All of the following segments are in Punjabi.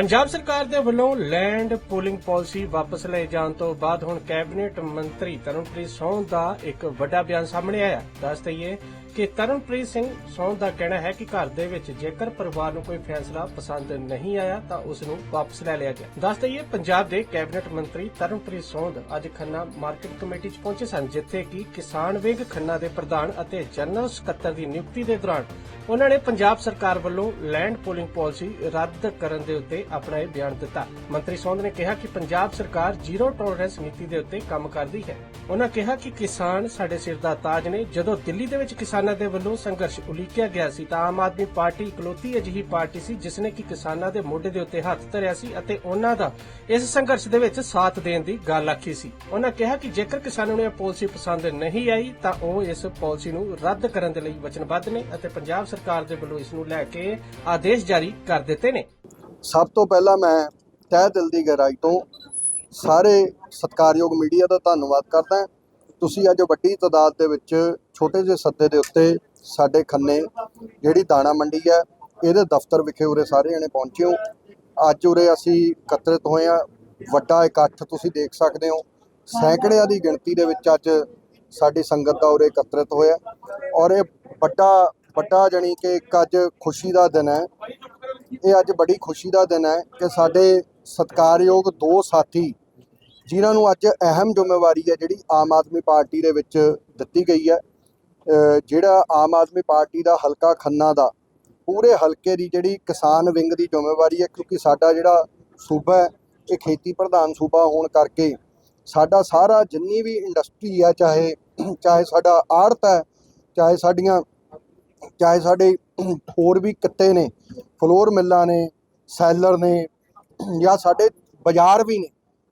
ਪੰਜਾਬ ਸਰਕਾਰ ਦੇ ਵੱਲੋਂ ਲੈਂਡ ਪੂਲਿੰਗ ਪਾਲਿਸੀ ਵਾਪਸ ਲਏ ਜਾਣ ਤੋਂ ਬਾਅਦ ਹੁਣ ਕੈਬਨਿਟ ਮੰਤਰੀ ਤਰਨਪ੍ਰੀਤ ਸੌਂਦ ਦਾ ਇੱਕ ਵੱਡਾ ਬਿਆਨ ਸਾਹਮਣੇ ਆਇਆ। ਦੱਸ ਦਈਏ ਕਿ ਤਰਨਪ੍ਰੀਤ ਸਿੰਘ ਸੌਂਦ ਦਾ ਕਹਿਣਾ ਹੈ ਕਿ ਘਰ ਦੇ ਵਿੱਚ ਜੇਕਰ ਪਰਿਵਾਰ ਨੂੰ ਕੋਈ ਫੈਸਲਾ ਪਸੰਦ ਨਹੀਂ ਆਇਆ ਤਾਂ ਉਸ ਨੂੰ ਵਾਪਸ ਲੈ ਲਿਆ ਗਿਆ। ਦੱਸ ਦਈਏ, ਪੰਜਾਬ ਦੇ ਕੈਬਨਿਟ ਮੰਤਰੀ ਤਰਨਪ੍ਰੀਤ ਸੌਂਦ ਅੱਜ ਖੰਨਾ ਮਾਰਕੀਟ ਕਮੇਟੀ 'ਚ ਪਹੁੰਚੇ ਸਨ, ਜਿੱਥੇ ਕਿ ਕਿਸਾਨ ਵਿੰਗ ਖੰਨਾ ਦੇ ਪ੍ਰਧਾਨ ਅਤੇ ਜਨਰਲ ਸਕੱਤਰ ਦੀ ਨਿਯੁਕਤੀ ਦੇ ਦੌਰਾਨ ਉਹਨਾਂ ਨੇ ਪੰਜਾਬ ਸਰਕਾਰ ਵੱਲੋਂ ਲੈਂਡ ਪੂਲਿੰਗ ਪਾਲਿਸੀ ਰੱਦ ਕਰਨ ਦੇ ਉੱਤੇ ਆਪਣਾ ਇਹ ਬਿਆਨ ਦਿੱਤਾ। ਮੰਤਰੀ ਸੌਂਦ ਨੇ ਕਿਹਾ ਕਿ ਪੰਜਾਬ ਸਰਕਾਰ ਜ਼ੀਰੋ ਟੋਲਰੈਂਸ ਨੀਤੀ ਦੇ ਉੱਤੇ ਕੰਮ ਕਰਦੀ ਹੈ। ਉਹਨਾਂ ਕਿਹਾ ਕਿ ਕਿਸਾਨ ਸਾਡੇ ਸਿਰ ਦਾ ਤਾਜ ਨੇ। ਜਦੋਂ ਦਿੱਲੀ ਦੇ ਵਿੱਚ ਕਿਸਾਨ ਦੇ ਵੱਲੋਂ ਸੰਘਰਸ਼ ਉਲੀਕਿਆ ਗਿਆ ਸੀ। ਤਾਂ ਆਮ ਆਦਮੀ ਪਾਰਟੀ ਇਕਲੌਤੀ ਅਜਿਹੀ ਪਾਰਟੀ ਸੀ ਜਿਸ ਨੇ ਕਿ ਕਿਸਾਨਾਂ ਦੇ ਮੋਢੇ ਦੇ ਉੱਤੇ ਹੱਥ ਧਰਿਆ ਸੀ ਅਤੇ ਉਹਨਾਂ ਦਾ ਇਸ ਸੰਘਰਸ਼ ਦੇ ਵਿੱਚ ਸਾਥ ਦੇਣ ਦੀ ਗੱਲ ਆਖੀ ਸੀ। ਉਹਨਾਂ ਕਿਹਾ ਕਿ ਜੇਕਰ ਕਿਸਾਨਾਂ ਨੂੰ ਇਹ ਪਾਲਿਸੀ ਪਸੰਦ ਨਹੀਂ ਆਈ, ਤਾਂ ਉਹ ਇਸ ਪਾਲਿਸੀ ਨੂੰ ਰੱਦ ਕਰਨ ਦੇ ਲਈ ਵਚਨਬੱਧ ਨੇ ਅਤੇ ਪੰਜਾਬ ਸਰਕਾਰ ਦੇ ਵੱਲੋਂ ਇਸ ਨੂੰ ਲੈ ਕੇ ਆਦੇਸ਼ ਜਾਰੀ ਕਰ ਦਿੱਤੇ ਨੇ। ਸਭ ਤੋਂ ਪਹਿਲਾਂ ਮੈਂ ਤਹਿ ਦਿਲ ਦੀ ਗਹਿਰਾਈ ਤੋਂ ਸਾਰੇ ਸਤਿਕਾਰਯੋਗ ਮੀਡੀਆ ਦਾ ਧੰਨਵਾਦ ਕਰਦਾ ਤੁਸੀਂ ਅੱਜ ਵੱਡੀ ਤਾਦਾਦ ਦੇ ਵਿੱਚ ਛੋਟੇ ਜਿਹੇ ਸੱਦੇ ਦੇ ਉੱਤੇ ਸਾਡੇ ਖੰਨੇ ਜਿਹੜੀ ਦਾਣਾ ਮੰਡੀ ਹੈ, ਇਹਦੇ ਦਫ਼ਤਰ ਵਿਖੇ ਉਰੇ ਸਾਰੇ ਜਣੇ ਪਹੁੰਚੇ ਹੋ। ਅੱਜ ਉਰੇ ਅਸੀਂ ਇਕੱਤਰਿਤ ਹੋਏ ਆ ਵੱਡਾ ਇਕੱਠ ਤੁਸੀਂ ਦੇਖ ਸਕਦੇ ਹੋ। ਸੈਂਕੜਿਆਂ ਦੀ ਗਿਣਤੀ ਦੇ ਵਿੱਚ ਅੱਜ ਸਾਡੀ ਸੰਗਤ ਦਾ ਉਰੇ ਇਕੱਤਰਿਤ ਹੋਇਆ। ਔਰ ਇਹ ਵੱਡਾ ਵੱਡਾ ਜਾਣੀ ਕਿ ਇੱਕ ਅੱਜ ਖੁਸ਼ੀ ਦਾ ਦਿਨ ਹੈ। ਇਹ ਅੱਜ ਬੜੀ ਖੁਸ਼ੀ ਦਾ ਦਿਨ ਹੈ ਕਿ ਸਾਡੇ ਸਤਿਕਾਰਯੋਗ ਦੋ ਸਾਥੀ ਜਿਨ੍ਹਾਂ ਨੂੰ ਅੱਜ ਅਹਿਮ ਜ਼ਿੰਮੇਵਾਰੀ ਹੈ ਜਿਹੜੀ ਆਮ ਆਦਮੀ ਪਾਰਟੀ ਦੇ ਵਿੱਚ ਦਿੱਤੀ ਗਈ ਹੈ ਜਿਹੜਾ ਆਮ ਆਦਮੀ ਪਾਰਟੀ ਦਾ ਹਲਕਾ ਖੰਨਾ ਦਾ, ਪੂਰੇ ਹਲਕੇ ਦੀ ਜਿਹੜੀ ਕਿਸਾਨ ਵਿੰਗ ਦੀ ਜ਼ਿੰਮੇਵਾਰੀ ਹੈ, ਕਿਉਂਕਿ ਸਾਡਾ ਜਿਹੜਾ ਸੂਬਾ ਹੈ, ਇਹ ਖੇਤੀ ਪ੍ਰਧਾਨ ਸੂਬਾ ਹੋਣ ਕਰਕੇ ਸਾਡਾ ਸਾਰਾ ਜਿੰਨੀ ਵੀ ਇੰਡਸਟਰੀ ਹੈ, ਚਾਹੇ ਚਾਹੇ ਸਾਡਾ ਆੜਤ ਹੈ, ਚਾਹੇ ਸਾਡੀਆਂ, ਚਾਹੇ ਸਾਡੇ ਹੋਰ ਵੀ ਕਿੱਤੇ ਨੇ, ਫਲੋਰ ਮਿੱਲਾਂ ਨੇ, ਸੈਲਰ ਨੇ ਜਾਂ ਸਾਡੇ ਬਾਜ਼ਾਰ ਵੀ ਨੇ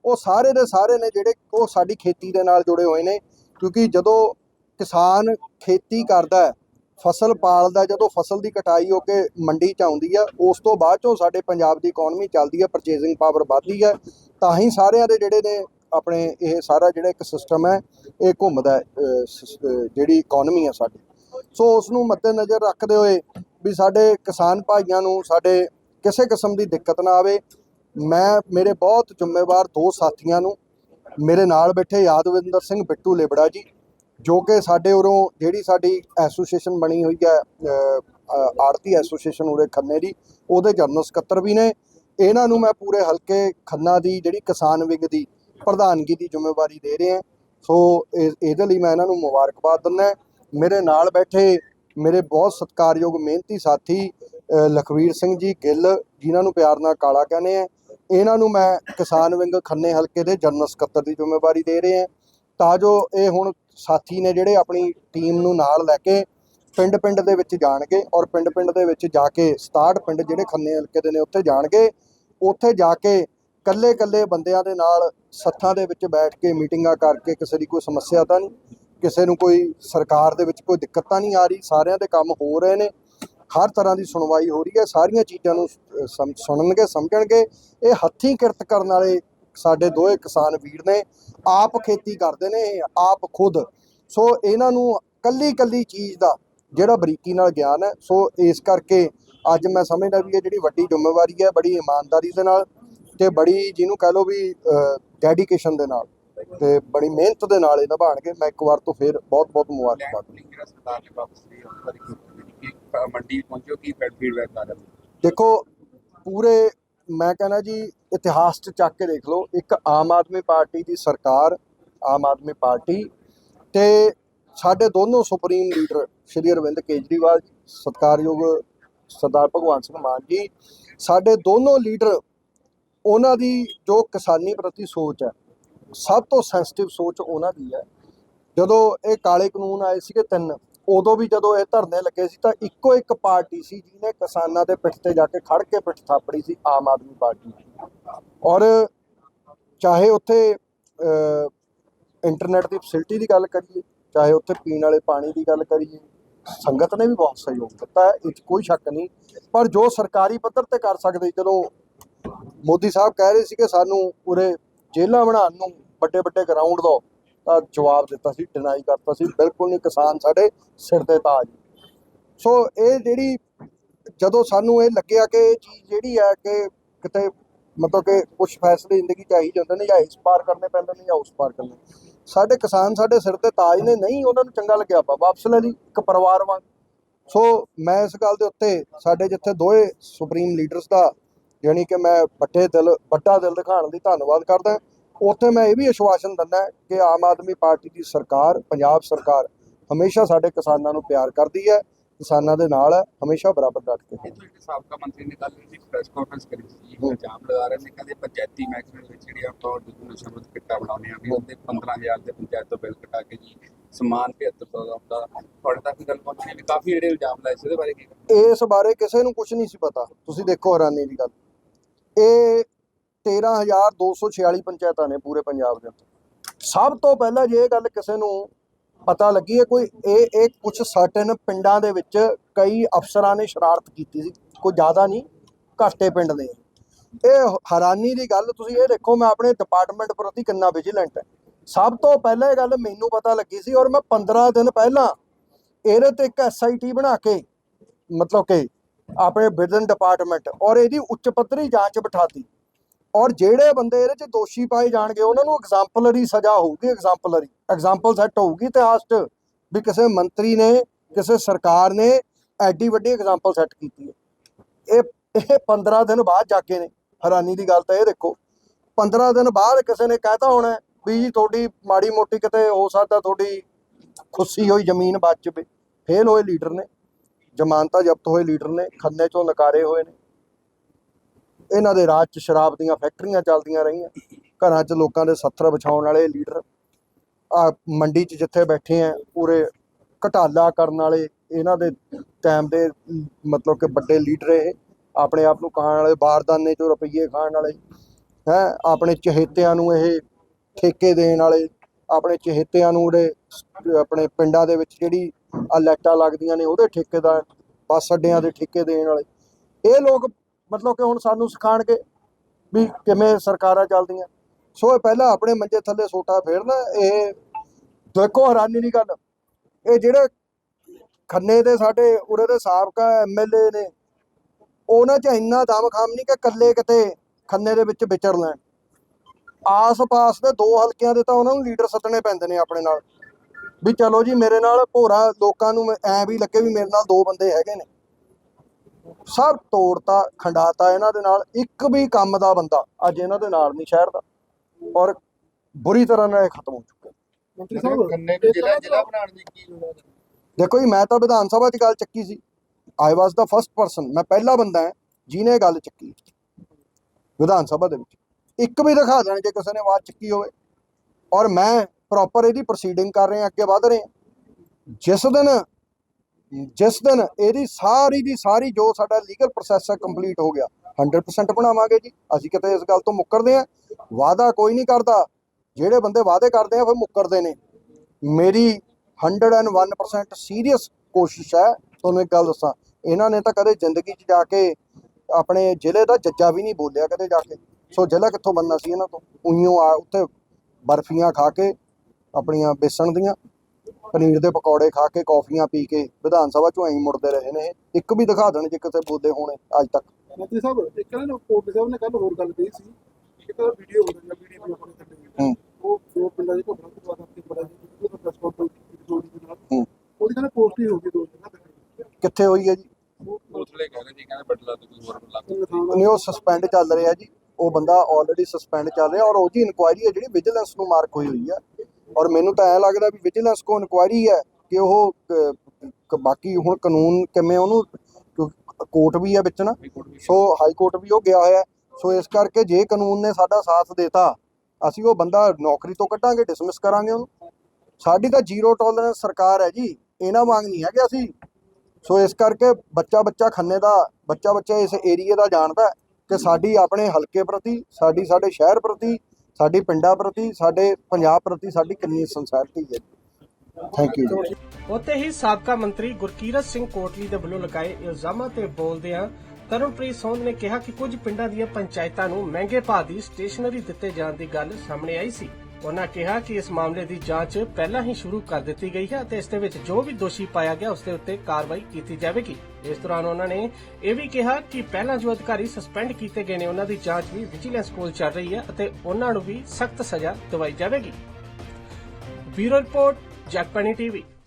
ਉਹ ਸਾਰੇ ਦੇ ਸਾਰੇ ਨੇ ਜਿਹੜੇ ਉਹ ਸਾਡੀ ਖੇਤੀ ਦੇ ਨਾਲ ਜੁੜੇ ਹੋਏ ਨੇ, ਕਿਉਂਕਿ ਜਦੋਂ ਕਿਸਾਨ ਖੇਤੀ ਕਰਦਾ ਹੈ, ਫਸਲ ਪਾਲਦਾ, ਜਦੋਂ ਫਸਲ ਦੀ ਕਟਾਈ ਹੋ ਕੇ ਮੰਡੀ ਚ ਆਉਂਦੀ ਹੈ ਉਸ ਤੋਂ ਬਾਅਦ ਚੋਂ ਸਾਡੇ ਪੰਜਾਬ ਦੀ ਇਕਨੋਮੀ ਚੱਲਦੀ ਹੈ ਪਰਚੇਸਿੰਗ ਪਾਵਰ ਵੱਧਦੀ ਹੈ ਤਾਂ ਹੀ ਸਾਰਿਆਂ ਦੇ ਜਿਹੜੇ ਨੇ ਆਪਣੇ ਇਹ ਸਾਰਾ ਜਿਹੜਾ ਇੱਕ ਸਿਸਟਮ ਹੈ, ਇਹ ਘੁੰਮਦਾ ਜਿਹੜੀ ਇਕਨੋਮੀ ਹੈ ਸਾਡੀ। ਸੋ ਉਸ ਨੂੰ ਮੱਦੇਨਜ਼ਰ ਰੱਖਦੇ ਹੋਏ ਵੀ ਸਾਡੇ ਕਿਸਾਨ ਭਾਈਆਂ ਨੂੰ, ਸਾਡੇ ਕਿਸੇ ਕਿਸਮ ਦੀ ਦਿੱਕਤ ਨਾ ਆਵੇ ਮੈਂ ਮੇਰੇ ਬਹੁਤ ਜ਼ਿੰਮੇਵਾਰ ਦੋ ਸਾਥੀਆਂ ਨੂੰ ਮੇਰੇ ਨਾਲ ਬੈਠੇ ਯਾਦਵਿੰਦਰ ਸਿੰਘ ਬਿੱਟੂ ਲੇਬੜਾ ਜੀ ਜੋ ਕਿ ਸਾਡੇ ਉਰੋਂ ਜਿਹੜੀ ਸਾਡੀ ਐਸੋਸੀਏਸ਼ਨ ਬਣੀ ਹੋਈ ਹੈ ਅਹ, ਆੜਤੀ ਐਸੋਸੀਏਸ਼ਨ ਉਰੇ ਖੰਨੇ ਦੀ ਉਹਦੇ ਜਨਰਲ ਸਕੱਤਰ ਵੀ ਨੇ। ਇਹਨਾਂ ਨੂੰ ਮੈਂ ਪੂਰੇ ਹਲਕੇ ਖੰਨਾ ਦੀ ਜਿਹੜੀ ਕਿਸਾਨ ਵਿੰਗ ਦੀ ਪ੍ਰਧਾਨਗੀ ਦੀ ਜ਼ਿੰਮੇਵਾਰੀ ਦੇ ਰਿਹਾ ਸੋ ਇਹ- ਇਹਦੇ ਲਈ ਮੈਂ ਇਹਨਾਂ ਨੂੰ ਮੁਬਾਰਕਬਾਦ ਦਿੰਦਾ ਮੇਰੇ ਨਾਲ ਬੈਠੇ ਮੇਰੇ ਬਹੁਤ ਸਤਿਕਾਰਯੋਗ ਮਿਹਨਤੀ ਸਾਥੀ ਲਖਵੀਰ ਸਿੰਘ ਜੀ ਗਿੱਲ ਜਿਨ੍ਹਾਂ ਨੂੰ ਪਿਆਰ ਨਾਲ ਕਾਲਾ ਕਹਿੰਦੇ ਆ ਇਹਨਾਂ ਨੂੰ ਮੈਂ ਕਿਸਾਨ ਵਿੰਗ ਖੰਨੇ ਹਲਕੇ ਦੇ ਜਨਰਲ ਸਕੱਤਰ ਦੀ ਜ਼ਿੰਮੇਵਾਰੀ ਦੇ ਰਹੇ ਆ ਤਾਂ ਜੋ ਇਹ ਹੁਣ ਸਾਥੀ ਨੇ ਜਿਹੜੇ ਆਪਣੀ ਟੀਮ ਨੂੰ ਨਾਲ ਲੈ ਕੇ ਪਿੰਡ-ਪਿੰਡ ਦੇ ਵਿੱਚ ਜਾਣਗੇ ਔਰ ਪਿੰਡ-ਪਿੰਡ ਦੇ ਵਿੱਚ ਜਾ ਕੇ 67 ਪਿੰਡ ਜਿਹੜੇ ਖੰਨੇ ਹਲਕੇ ਦੇ ਨੇ ਉੱਥੇ ਜਾਣਗੇ। ਉੱਥੇ ਜਾ ਕੇ ਕੱਲੇ-ਕੱਲੇ ਬੰਦਿਆਂ ਦੇ ਨਾਲ ਸੱਥਾਂ ਦੇ ਵਿੱਚ ਬੈਠ ਕੇ ਮੀਟਿੰਗਾਂ ਕਰਕੇ ਕਿਸੇ ਦੀ ਕੋਈ ਸਮੱਸਿਆ ਤਾਂ ਨਹੀਂ, ਕਿਸੇ ਨੂੰ ਕੋਈ ਸਰਕਾਰ ਦੇ ਵਿੱਚ ਕੋਈ ਦਿੱਕਤ ਤਾਂ ਨਹੀਂ ਆ ਰਹੀ, ਸਾਰਿਆਂ ਦੇ ਕੰਮ ਹੋ ਰਹੇ ਨੇ। ਹਰ ਤਰ੍ਹਾਂ ਦੀ ਸੁਣਵਾਈ ਹੋ ਰਹੀ ਹੈ, ਸਾਰੀਆਂ ਚੀਜ਼ਾਂ ਨੂੰ ਸੁਣਨਗੇ, ਸਮਝਣਗੇ। ਇਹ ਹੱਥੀਂ ਕਿਰਤ ਕਰਨ ਵਾਲੇ ਸਾਡੇ ਦੋਏ ਕਿਸਾਨ ਵੀਰ ਨੇ, ਆਪ ਖੇਤੀ ਕਰਦੇ ਨੇ ਆਪ ਖੁਦ। ਸੋ ਇਹਨਾਂ ਨੂੰ ਕੱਲੀ ਕੱਲੀ ਚੀਜ਼ ਦਾ ਜਿਹੜਾ ਬਰੀਕੀ ਨਾਲ ਗਿਆਨ ਹੈ, ਸੋ ਇਸ ਕਰਕੇ ਅੱਜ ਮੈਂ ਸਮਝਦਾ ਵੀ ਇਹ ਜਿਹੜੀ ਵੱਡੀ ਜ਼ਿੰਮੇਵਾਰੀ ਹੈ, ਬੜੀ ਇਮਾਨਦਾਰੀ ਦੇ ਨਾਲ ਤੇ ਬੜੀ ਜਿਹਨੂੰ ਕਹਿ ਲਓ ਵੀ ਡੈਡੀਕੇਸ਼ਨ ਦੇ ਨਾਲ ਤੇ ਬੜੀ ਮਿਹਨਤ ਦੇ ਨਾਲ ਇਹ ਨਿਭਾਣਗੇ। ਮੈਂ ਇੱਕ ਵਾਰ ਤੋਂ ਫੇਰ ਬਹੁਤ ਬਹੁਤ ਮੁਬਾਰਕਬਾਦ ਮੰਡੀ ਪਹੁੰਚੋ ਕੀ ਫੀਡਬੈਕ ਆ ਰਿਹਾ? ਦੇਖੋ ਪੂਰੇ ਮੈਂ ਕਹਿੰਦਾ ਜੀ ਇਤਿਹਾਸ 'ਚ ਚੱਕ ਕੇ ਦੇਖ ਲਓ ਇੱਕ ਆਮ ਆਦਮੀ ਪਾਰਟੀ ਦੀ ਸਰਕਾਰ ਆਮ ਆਦਮੀ ਪਾਰਟੀ ਤੇ ਸਾਡੇ ਦੋਨੋਂ ਸੁਪਰੀਮ ਲੀਡਰ ਸ਼੍ਰੀ ਅਰਵਿੰਦ ਕੇਜਰੀਵਾਲ ਜੀ, ਸਤਿਕਾਰਯੋਗ ਸਰਦਾਰ ਭਗਵੰਤ ਸਿੰਘ ਮਾਨ ਜੀ ਸਾਡੇ ਦੋਨੋਂ ਲੀਡਰ ਉਹਨਾਂ ਦੀ ਜੋ ਕਿਸਾਨੀ ਪ੍ਰਤੀ ਸੋਚ ਹੈ ਸਭ ਤੋਂ ਸੈਂਸਿਟਿਵ ਸੋਚ ਉਹਨਾਂ ਦੀ ਹੈ। ਜਦੋਂ ਇਹ ਕਾਲੇ ਕਾਨੂੰਨ ਆਏ ਸੀਗੇ ਤਿੰਨ ਉਦੋਂ ਵੀ ਜਦੋਂ ਇਹ ਧਰਨੇ ਲੱਗੇ ਸੀ ਤਾਂ ਇੱਕੋ ਇੱਕ ਪਾਰਟੀ ਸੀ ਜਿਹਨੇ ਕਿਸਾਨਾਂ ਦੇ ਪਿੱਠ ਤੇ ਜਾ ਕੇ ਖੜ ਕੇ ਪਿੱਠ ਥਾਪੜੀ ਸੀ, ਆਮ ਆਦਮੀ ਪਾਰਟੀ ਔਰ ਚਾਹੇ ਉੱਥੇ ਇੰਟਰਨੈਟ ਦੀ ਫੈਸਿਲਿਟੀ ਦੀ ਗੱਲ ਕਰੀਏ, ਚਾਹੇ ਉੱਥੇ ਪੀਣ ਵਾਲੇ ਪਾਣੀ ਦੀ ਗੱਲ ਕਰੀਏ, ਸੰਗਤ ਨੇ ਵੀ ਬਹੁਤ ਸਹਿਯੋਗ ਦਿੱਤਾ, ਇਹ 'ਚ ਕੋਈ ਸ਼ੱਕ ਨਹੀਂ। ਪਰ ਜੋ ਸਰਕਾਰੀ ਪੱਧਰ ਤੇ ਕਰ ਸਕਦੇ, ਜਦੋਂ ਮੋਦੀ ਸਾਹਿਬ ਕਹਿ ਰਹੇ ਸੀ ਕਿ ਸਾਨੂੰ ਪੂਰੇ ਜੇਲ੍ਹਾਂ ਬਣਾਉਣ ਨੂੰ ਵੱਡੇ ਵੱਡੇ ਗਰਾਊਂਡ ਦੋ ਜਵਾਬ ਦਿੱਤਾ ਸੀ ਡਿਨਾਈ ਕਰਤਾ ਸੀ। ਬਿਲਕੁਲ ਨਹੀਂ ਕਿਸਾਨ ਸਾਡੇ ਸਿਰ ਤੇ ਤਾਜ। ਸੋ ਇਹ ਜਿਹੜੀ ਜਦੋਂ ਸਾਨੂੰ ਇਹ ਲੱਗਿਆ ਕਿ ਇਹ ਚੀਜ਼ ਜਿਹੜੀ ਹੈ ਕਿ ਕਿਤੇ ਮਤਲਬ ਕਿ ਕੁਝ ਫੈਸਲੇ ਜ਼ਿੰਦਗੀ ਚ ਆਹੀ ਜਾਂਦੇ ਨੇ ਜਾਂ ਇਸ ਪਾਰ ਕਰਨੇ ਪੈਂਦੇ ਨੇ ਜਾਂ ਉਸ ਪਾਰ ਕਰਨੇ। ਸਾਡੇ ਕਿਸਾਨ ਸਾਡੇ ਸਿਰ ਤੇ ਤਾਜ ਨੇ, ਨਹੀਂ, ਉਹਨਾਂ ਨੂੰ ਚੰਗਾ ਲੱਗਿਆ ਆਪਾਂ ਵਾਪਸ ਲੈ ਲਈ, ਇੱਕ ਪਰਿਵਾਰ ਵਾਂਗ। ਸੋ ਮੈਂ ਇਸ ਗੱਲ ਦੇ ਉੱਤੇ ਸਾਡੇ ਜਿੱਥੇ ਦੋਏ ਸੁਪਰੀਮ ਲੀਡਰਸ ਦਾ, ਯਾਨੀ ਕਿ ਮੈਂ ਵੱਡੇ ਦਿਲ, ਵੱਡਾ ਦਿਲ ਦਿਖਾਉਣ ਲਈ ਧੰਨਵਾਦ ਕਰਦਾ। ਉੱਥੇ ਮੈਂ ਇਹ ਵੀ ਆਸ਼ਵਾਸਨ ਦਿੰਦਾ ਕਿ ਆਮ ਆਦਮੀ ਪਾਰਟੀ ਦੀ ਸਰਕਾਰ ਪੰਜਾਬ ਸਰਕਾਰ ਹਮੇਸ਼ਾ ਸਾਡੇ ਕਿਸਾਨਾਂ ਨੂੰ ਪਿਆਰ ਕਰਦੀ ਹੈ ਕਿਸਾਨਾਂ ਦੇ ਨਾਲ ਹੈ ਹਮੇਸ਼ਾ ਬਰਾਬਰ ਡਟ ਕੇ ਇਹ ਤੋਂ ਇੱਕ ਸਾਬਕਾ ਮੰਤਰੀ ਨੇ ਕੱਲ ਇੱਕ ਪ੍ਰੈਸ ਕਾਨਫਰੰਸ ਕਰੀ ਸੀ ਇਲਜ਼ਾਮ ਲਗਾ ਰਹੇ ਨੇ ਕਹਿੰਦੇ ਪੰਚਾਇਤੀ ਮਹਿਕਮੇ ਵਿੱਚ ਜਿਹੜੀ ਆਪਾਂ ਨਸ਼ਾ ਵਿਰੁੱਧ ਕਿੱਟਾ ਬਣਾਉਂਦੇ ਆ ਵੀ ਉਹਦੇ 15000 ਦੇ ਪੰਚਾਇਤ ਤੋਂ ਬਿੱਲ ਕਟਾ ਕੇ ਜੀ ਸਮਾਨ 7500 ਦਾ ਹੁੰਦਾ ਤੁਹਾਡੇ ਤੱਕ ਗੱਲ ਪਹੁੰਚੀ ਵੀ ਕਾਫੀ ਜਿਹੜੇ ਇਲਜ਼ਾਮ ਲਾਏ ਸੀ ਉਹਦੇ ਬਾਰੇ ਕੀ? ਇਸ ਬਾਰੇ ਕਿਸੇ ਨੂੰ ਕੁਝ ਨਹੀਂ ਸੀ ਪਤਾ ਤੁਸੀਂ ਦੇਖੋ ਹੈਰਾਨੀ ਦੀ ਗੱਲ ਇਹ 13246 ਪੰਚਾਇਤਾਂ ਨੇ ਪੂਰੇ ਪੰਜਾਬ ਦੇ ਉੱਤੇ। ਸਭ ਤੋਂ ਪਹਿਲਾਂ ਜੇ ਇਹ ਗੱਲ ਕਿਸੇ ਨੂੰ ਪਤਾ ਲੱਗੀ ਹੈ ਕੋਈ ਇਹ ਇਹ ਕੁਝ ਸਰਟਨ ਪਿੰਡਾਂ ਦੇ ਵਿੱਚ ਕਈ ਅਫਸਰਾਂ ਨੇ ਸ਼ਰਾਰਤ ਕੀਤੀ ਸੀ, ਕੋਈ ਜ਼ਿਆਦਾ ਨਹੀਂ, ਘਾਟੇ ਪਿੰਡ ਨੇ। ਇਹ ਹੈਰਾਨੀ ਦੀ ਗੱਲ, ਤੁਸੀਂ ਇਹ ਦੇਖੋ, ਮੈਂ ਆਪਣੇ ਡਿਪਾਰਟਮੈਂਟ ਪ੍ਰਤੀ ਕਿੰਨਾ ਵਿਜੀਲੈਂਟ ਹੈ। ਸਭ ਤੋਂ ਪਹਿਲਾਂ ਇਹ ਗੱਲ ਮੈਨੂੰ ਪਤਾ ਲੱਗੀ ਸੀ ਔਰ ਮੈਂ 15 ਦਿਨ ਪਹਿਲਾਂ ਇਹਦੇ ਤੇ ਇੱਕ ਐਸਆਈਟੀ ਬਣਾ ਕੇ, ਮਤਲਬ ਕਿ ਆਪਣੇ ਵਿਦਨ ਡਿਪਾਰਟਮੈਂਟ ਔਰ ਇਹਦੀ ਉੱਚ ਪੱਧਰੀ ਜਾਂਚ ਬਿਠਾਤੀ। ਔਰ ਜਿਹੜੇ ਬੰਦੇ ਇਹਦੇ 'ਚ ਦੋਸ਼ੀ ਪਾਏ ਜਾਣਗੇ, ਉਹਨਾਂ ਨੂੰ ਐਗਜ਼ਾਮਪਲਰੀ ਸਜ਼ਾ ਹੋਊਗੀ ਐਗਜ਼ਾਮਪਲਰੀ ਐਗਜ਼ਾਮਪਲ ਸੈੱਟ ਹੋਊਗੀ ਇਤਿਹਾਸ 'ਚ ਵੀ ਕਿਸੇ ਮੰਤਰੀ ਨੇ, ਕਿਸੇ ਸਰਕਾਰ ਨੇ ਐਡੀ ਵੱਡੀ ਐਗਜ਼ਾਮਪਲ ਸੈੱਟ ਕੀਤੀ ਹੈ। ਇਹ ਇਹ 15 ਦਿਨ ਬਾਅਦ ਜਾ ਕੇ ਨੇ। ਹੈਰਾਨੀ ਦੀ ਗੱਲ ਤਾਂ ਇਹ ਦੇਖੋ 15 ਦਿਨ ਬਾਅਦ ਕਿਸੇ ਨੇ ਕਹਿਤਾ ਹੋਣਾ ਵੀ ਜੀ ਤੁਹਾਡੀ ਮਾੜੀ ਮੋਟੀ ਕਿਤੇ ਹੋ ਸਕਦਾ, ਤੁਹਾਡੀ ਖੁੱਸੀ ਹੋਈ ਜ਼ਮੀਨ ਬਚ ਜਵੇ। ਫੇਲ ਹੋਏ ਲੀਡਰ ਨੇ, ਜ਼ਮਾਨਤਾਂ ਜ਼ਬਤ ਹੋਏ ਲੀਡਰ ਨੇ, ਖੰਨੇ ਚੋਂ ਨਕਾਰੇ ਹੋਏ ਨੇ। ਇਹਨਾਂ ਦੇ ਰਾਜ 'ਚ ਸ਼ਰਾਬ ਦੀਆਂ ਫੈਕਟਰੀਆਂ ਚੱਲਦੀਆਂ ਰਹੀਆਂ। ਘਰਾਂ 'ਚ ਲੋਕਾਂ ਦੇ ਸੱਥਰ ਵਿਛਾਉਣ ਵਾਲੇ ਲੀਡਰ। ਆ ਮੰਡੀ 'ਚ ਜਿੱਥੇ ਬੈਠੇ ਆ, ਪੂਰੇ ਘਟਾਲਾ ਕਰਨ ਵਾਲੇ ਇਹਨਾਂ ਦੇ ਟਾਈਮ ਦੇ ਮਤਲਬ ਕਿ ਵੱਡੇ ਲੀਡਰ ਇਹ। ਆਪਣੇ ਆਪ ਨੂੰ ਖਾਣ ਵਾਲੇ ਬਾਰਦਾਨੇ 'ਚੋਂ ਰੁਪਈਏ ਖਾਣ ਵਾਲੇ। ਹੈ, ਆਪਣੇ ਚਹੇਤਿਆਂ ਨੂੰ ਇਹ ਠੇਕੇ ਦੇਣ ਵਾਲੇ। ਆਪਣੇ ਚਹੇਤਿਆਂ ਨੂੰ ਉਹਦੇ ਆਪਣੇ ਪਿੰਡਾਂ ਦੇ ਵਿੱਚ ਜਿਹੜੀ ਆ ਲਾਈਟਾਂ ਲੱਗਦੀਆਂ ਨੇ, ਉਹਦੇ ਠੇਕੇਦਾਰ ਬੱਸ ਅੱਡਿਆਂ ਦੇ ਠੇਕੇ ਦੇਣ ਵਾਲੇ। ਇਹ ਲੋਕ ਮਤਲਬ ਕਿ ਹੁਣ ਸਾਨੂੰ ਸਿਖਾਣਗੇ ਵੀ ਕਿਵੇਂ ਸਰਕਾਰਾਂ ਚੱਲਦੀਆਂ। ਸੋ ਇਹ ਪਹਿਲਾਂ ਆਪਣੇ ਮੰਜੇ ਥੱਲੇ ਸੋਟਾ ਫੇਰਨਾ, ਇਹ ਦੇਖੋ ਹੈਰਾਨੀ ਨਹੀਂ ਗੱਲ। ਇਹ ਜਿਹੜੇ ਖੰਨੇ ਦੇ ਸਾਡੇ, ਉਰੇ ਦੇ ਸਾਬਕਾ ਐਮਐਲਏ ਨੇ, ਉਹਨਾਂ 'ਚ ਇੰਨਾ ਦਮ ਖਾਮ ਨਹੀਂ ਕਿ ਇਕੱਲੇ ਕਿਤੇ ਖੰਨੇ ਦੇ ਵਿੱਚ ਵਿਚਰ ਲੈਣ ਆਸ-ਪਾਸ ਦੇ ਦੋ ਹਲਕਿਆਂ ਦੇ ਤਾਂ ਉਹਨਾਂ ਨੂੰ ਲੀਡਰ ਸੱਦਣੇ ਪੈਂਦੇ ਨੇ ਆਪਣੇ ਨਾਲ। ਵੀ ਚਲੋ ਜੀ, ਮੇਰੇ ਨਾਲ ਭੋਰਾ ਲੋਕਾਂ ਨੂੰ ਐ ਵੀ ਲੱਗੇ ਵੀ ਮੇਰੇ ਨਾਲ ਦੋ ਬੰਦੇ ਹੈਗੇ ਨੇ। ਸਭ ਤੋੜਤਾ ਖੰਡਾਤਾ ਇਹਨਾਂ ਦੇ ਨਾਲ ਇੱਕ ਵੀ ਕੰਮ ਦਾ ਬੰਦਾ ਅੱਜ ਇਹਨਾਂ ਦੇ ਨਾਲ ਨਹੀਂ ਸ਼ਹਿਰ ਦਾ ਔਰ ਬੁਰੀ ਤਰ੍ਹਾਂ ਨਾਲ ਇਹ ਖਤਮ ਹੋ ਚੁੱਕਾ ਮੰਤਰੀ ਸਾਹਿਬ ਖੰਨੇ ਨੂੰ ਜ਼ਿਲ੍ਹਾ ਜ਼ਿਲ੍ਹਾ ਬਣਾਉਣ ਦੀ ਕੀ ਲੋੜ ਹੈ ਦੇਖੋ ਜੀ ਮੈਂ ਤਾਂ ਵਿਧਾਨ ਸਭਾ 'ਚ ਗੱਲ ਚੱਕੀ ਸੀ। ਆਈ ਵਾਸ ਦਾ ਫਰਸਟ ਪਰਸਨ ਮੈਂ ਪਹਿਲਾ ਬੰਦਾ ਹਾਂ ਜਿਹਨੇ ਇਹ ਗੱਲ ਚੱਕੀ। ਵਿਧਾਨ ਸਭਾ ਦੇ ਵਿੱਚ। ਇੱਕ ਵੀ ਦਿਖਾ ਦੇਣ ਜੇ ਕਿਸੇ ਨੇ ਆਵਾਜ਼ ਚੱਕੀ ਹੋਵੇ। ਔਰ ਮੈਂ ਪ੍ਰੋਪਰ ਇਹਦੀ ਪ੍ਰੋਸੀਡਿੰਗ ਕਰ ਰਹੇ ਹਾਂ ਅੱਗੇ ਵਧ ਰਹੇ। ਹਾਂ ਜਿਸ ਦਿਨ ਜਿਸ ਦਿਨ ਇਹਦੀ ਸਾਰੀ ਦੀ ਸਾਰੀ ਜੋ ਸਾਡਾ ਲੀਗਲ ਪ੍ਰੋਸੈਸ ਹੈ ਕੰਪਲੀਟ ਹੋ ਗਿਆ 100% ਬਣਾਵਾਂਗੇ ਜੀ। ਅਸੀਂ ਕਿਤੇ ਇਸ ਗੱਲ ਤੋਂ ਮੁੱਕਰਦੇ ਹਾਂ। ਵਾਅਦਾ ਕੋਈ ਨਹੀਂ ਕਰਦਾ। ਜਿਹੜੇ ਬੰਦੇ ਵਾਅਦੇ ਕਰਦੇ ਆ ਫਿਰ ਮੁੱਕਰਦੇ ਨੇ। ਮੇਰੀ 101% ਸੀਰੀਅਸ ਕੋਸ਼ਿਸ਼ ਹੈ, ਤੁਹਾਨੂੰ ਇੱਕ ਗੱਲ ਦੱਸਾਂ। ਇਹਨਾਂ ਨੇ ਤਾਂ ਕਦੇ ਜ਼ਿੰਦਗੀ 'ਚ ਜਾ ਕੇ ਆਪਣੇ ਜ਼ਿਲ੍ਹੇ ਦਾ ਜੱਜਾ ਵੀ ਨਹੀਂ ਬੋਲਿਆ ਕਦੇ ਜਾ ਕੇ। ਸੋ ਜ਼ਿਲ੍ਹਾ ਕਿੱਥੋਂ ਬੰਨਣਾ ਸੀ ਇਹਨਾਂ ਤੋਂ? ਉਈਓ ਆ, ਉੱਥੇ ਬਰਫੀਆਂ ਖਾ ਕੇ ਆਪਣੀਆਂ ਬੇਸਣ ਦੀਆਂ। ਪਨੀਰ ਦੇ ਪਕੌੜੇ ਖਾ ਕੇ ਕੌਫੀਆਂ ਪੀ ਕੇ ਵਿਧਾਨ ਸਭਾ 'ਚੋਂ ਐਂ ਮੁੜਦੇ ਰਹੇ ਨੇ ਇਹ। ਇੱਕ ਵੀ ਦਿਖਾ ਦੇਣ ਜੇ ਕਿਤੇ ਬੋਲਦੇ ਹੋਣੇ ਅੱਜ ਤੱਕ। ਮੰਤਰੀ ਸਾਹਿਬ ਇੱਕ ਨਾ ਕੋਟ ਸਾਹਿਬ ਨੇ ਕੱਲ ਹੋਰ ਗੱਲ ਕਹੀ ਸੀ ਕਿ ਤਾਂ ਵੀਡੀਓ ਹੋ ਰਹੀ ਹੈ ਵੀਡੀਓ ਵੀ ਆਪਣੇ ਥੱਲੇ ਹੂੰ। ਉਹ ਦੋ ਪਿੰਡਾਂ ਦੇ ਘਟਨਾ ਤੋਂ ਬਾਅਦ ਆਪਣੀ ਬੜਾ ਜੀ ਉਹ ਪ੍ਰੈਸ ਕਾਨਫਰੰਸ ਕੀਤੀ ਜੋੜੀ ਦੇ ਨਾਲ। ਹੂੰ। ਉਹਦੀ ਕਹਿੰਦਾ ਪੋਸਟ ਹੀ ਹੋ ਗਈ ਦੋ ਜਗ੍ਹਾ ਤੇ। ਕਿੱਥੇ ਹੋਈ ਹੈ ਜੀ? ਕਹਿੰਦੇ ਜੀ ਕਹਿੰਦੇ ਬਦਲਾ ਤੇ ਕੋਈ ਹੋਰ ਲੱਗ ਨਹੀਂ ਉਹ ਸਸਪੈਂਡ ਚੱਲ ਰਿਹਾ ਜੀ। ਉਹ ਬੰਦਾ ਆਲਰੇਡੀ ਸਸਪੈਂਡ ਚੱਲ ਰਿਹਾ ਔਰ ਉਹਦੀ ਇਨਕੁਆਇਰੀ ਹੈ ਜਿਹੜੀ ਵਿਜੀਲੈਂਸ ਨੂੰ ਮਾਰਕ ਹੋਈ ਹੋਈ ਹੈ ਔਰ ਮੈਨੂੰ ਤਾਂ ਐ ਲੱਗਦਾ ਵੀ ਵਿਜੀਲੈਂਸ ਕੋ ਇਨਕੁਆਇਰੀ ਹੈ ਕਿ ਉਹ ਕ- ਬਾਕੀ ਹੁਣ ਕਾਨੂੰਨ ਕਿਵੇਂ ਉਹਨੂੰ ਕੋਰਟ ਵੀ ਹੈ ਵਿੱਚ ਨਾ। ਸੋ ਹਾਈ ਕੋਰਟ ਵੀ ਉਹ ਗਿਆ ਹੋਇਆ। ਹੈ। ਸੋ ਇਸ ਕਰਕੇ ਜੇ ਕਾਨੂੰਨ ਨੇ ਸਾਡਾ ਸਾਥ ਦਿੱਤਾ ਅਸੀਂ ਉਹ ਬੰਦਾ ਨੌਕਰੀ ਤੋਂ ਕੱਢਾਂਗੇ ਡਿਸਮਿਸ ਕਰਾਂਗੇ ਉਹਨੂੰ। ਸਾਡੀ ਤਾਂ ਜ਼ੀਰੋ ਟੋਲਰੈਂਸ ਸਰਕਾਰ ਹੈ ਜੀ ਇਹਨਾਂ ਵਾਂਗ ਨਹੀਂ ਹੈਗੇ ਅਸੀਂ। ਸੋ ਇਸ ਕਰਕੇ ਬੱਚਾ ਬੱਚਾ ਖੰਨੇ ਦਾ ਬੱਚਾ ਬੱਚਾ ਇਸ ਏਰੀਏ ਦਾ ਜਾਣਦਾ ਹੈ ਕਿ ਸਾਡੀ ਆਪਣੇ ਹਲਕੇ ਪ੍ਰਤੀ ਸਾਡੀ ਸਾਡੇ ਸ਼ਹਿਰ ਪ੍ਰਤੀ ਸਾਡੀ ਪਿੰਡਾਂ ਪ੍ਰਤੀ, ਸਾਡੇ ਪੰਜਾਬ ਪ੍ਰਤੀ ਸਾਡੀ ਕਿੰਨੀ ਸੰਸੈਰਿਟੀ ਹੈ। ਥੈਂਕ ਯੂ ਉੱਥੇ ਹੀ ਸਾਬਕਾ ਮੰਤਰੀ ਗੁਰਕੀਰਤ ਸਿੰਘ ਕੋਟਲੀ ਦੇ ਵੱਲੋਂ ਲਗਾਏ ਇਲਜ਼ਾਮਾਂ ਤੇ ਬੋਲਦਿਆਂ ਤਰਨਪ੍ਰੀਤ ਸੌਂਦ ਨੇ ਕਿਹਾ ਕਿ ਕੁਝ ਪਿੰਡਾਂ ਦੀਆਂ ਪੰਚਾਇਤਾਂ ਨੂੰ ਮਹਿੰਗੇ ਭਾਅ ਦੀ ਸਟੇਸ਼ਨਰੀ ਦਿੱਤੇ ਜਾਣ ਦੀ ਗੱਲ ਸਾਹਮਣੇ ਆਈ ਸੀ। ਉਹਨਾਂ ਕਿਹਾ ਕਿ ਇਸ ਮਾਮਲੇ ਦੀ ਜਾਂਚ ਪਹਿਲਾਂ ਹੀ ਸ਼ੁਰੂ ਕਰ ਦਿੱਤੀ ਗਈ ਹੈ ਅਤੇ ਇਸ ਦੇ ਵਿੱਚ ਜੋ ਵੀ ਦੋਸ਼ੀ ਪਾਇਆ ਗਿਆ ਉਸ ਦੇ ਉੱਤੇ ਕਾਰਵਾਈ ਕੀਤੀ ਜਾਵੇਗੀ। ਇਸ ਦੌਰਾਨ ਉਨ੍ਹਾਂ ਨੇ ਇਹ ਵੀ ਕਿਹਾ ਕਿ ਪਹਿਲਾਂ ਜੋ ਅਧਿਕਾਰੀ ਸਸਪੈਂਡ ਕੀਤੇ ਗਏ ਨੇ ਉਹਨਾਂ ਦੀ ਜਾਂਚ ਵੀ ਵਿਜੀਲੈਂਸ ਕੋਲ ਚੱਲ ਰਹੀ ਹੈ ਅਤੇ ਉਨ੍ਹਾਂ ਨੂੰ ਵੀ ਸਖਤ ਸਜ਼ਾ ਦਿਵਾਈ ਜਾਵੇਗੀ। Bureau report Jagbani TV.